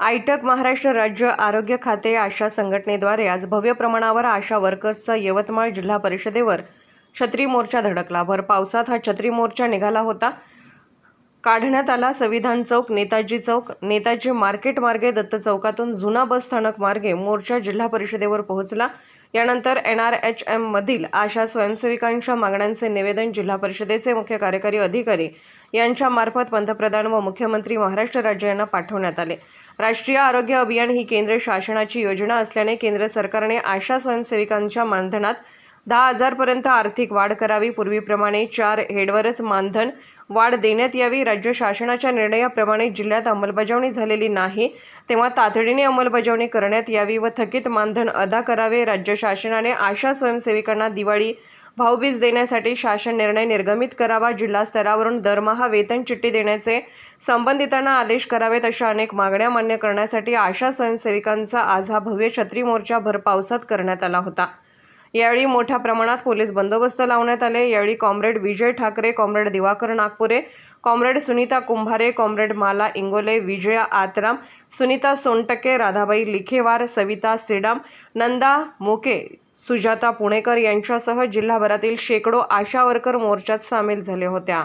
आयटक महाराष्ट्र राज्य आरोग्य खाते आशा संघटनेद्वारे आज भव्य प्रमाणावर आशा वर्कर्सचा यवतमाळ जिल्हा परिषदेवर छत्री मोर्चा धडकला. भर पावसात हा छत्री मोर्चा निघाला होता. काढण्यात आला संविधान चौक नेताजी चौक नेताजी मार्केट मार्गे दत्त चौकातून जुना बस स्थानक मार्गे मोर्चा जिल्हा परिषदेवर पोहोचला. यानंतर एन आर एच एम मधील आशा स्वयंसेविकांच्या मागण्यांचे निवेदन जिल्हा परिषदेचे मुख्य कार्यकारी अधिकारी यांच्यामार्फत पंतप्रधान व मुख्यमंत्री महाराष्ट्र राज्य यांना पाठवण्यात आले. राष्ट्रीय आरोग्य अभियान ही केंद्र शासनाची योजना असल्याने केंद्र सरकारने आशा स्वयंसेविकांच्या मानधनात दहा हजारपर्यंत आर्थिक वाढ करावी. पूर्वीप्रमाणे चार हेडवरच मानधन वाढ देण्यात यावी. राज्य शासनाच्या निर्णयाप्रमाणे जिल्ह्यात अंमलबजावणी झालेली नाही. तेव्हा तातडीने अंमलबजावणी करण्यात यावी व थकीत मानधन अदा करावे. राज्य शासनाने आशा स्वयंसेविकांना दिवाळी भाऊबीज देण्यासाठी शासन निर्णय निर्गमित करावा. जिल्हा स्तरावरून दरमहा वेतन चिठ्ठी देण्याचे संबंधितांना आदेश करावेत अशा अनेक मागण्या मान्य करण्यासाठी आशा स्वयंसेविकांचा आज हा भव्य छत्री मोर्चा भर पावसात करण्यात आला होता. यावेळी मोठ्या प्रमाणात पोलीस बंदोबस्त लावण्यात आले. यावेळी comrade Vijay Thakre comrade Diwakar Nagpure comrade Sunita Kumbhare comrade Mala Ingole Vijaya Atram Sunita Sontakke Radhabai लिखेवार Savita Sidam Nanda मोके सुजाता पुणेकर यांच्यासह जिल्हाभरातील शेकडो आशा वर्कर मोर्चात सामील झाल्या होत्या.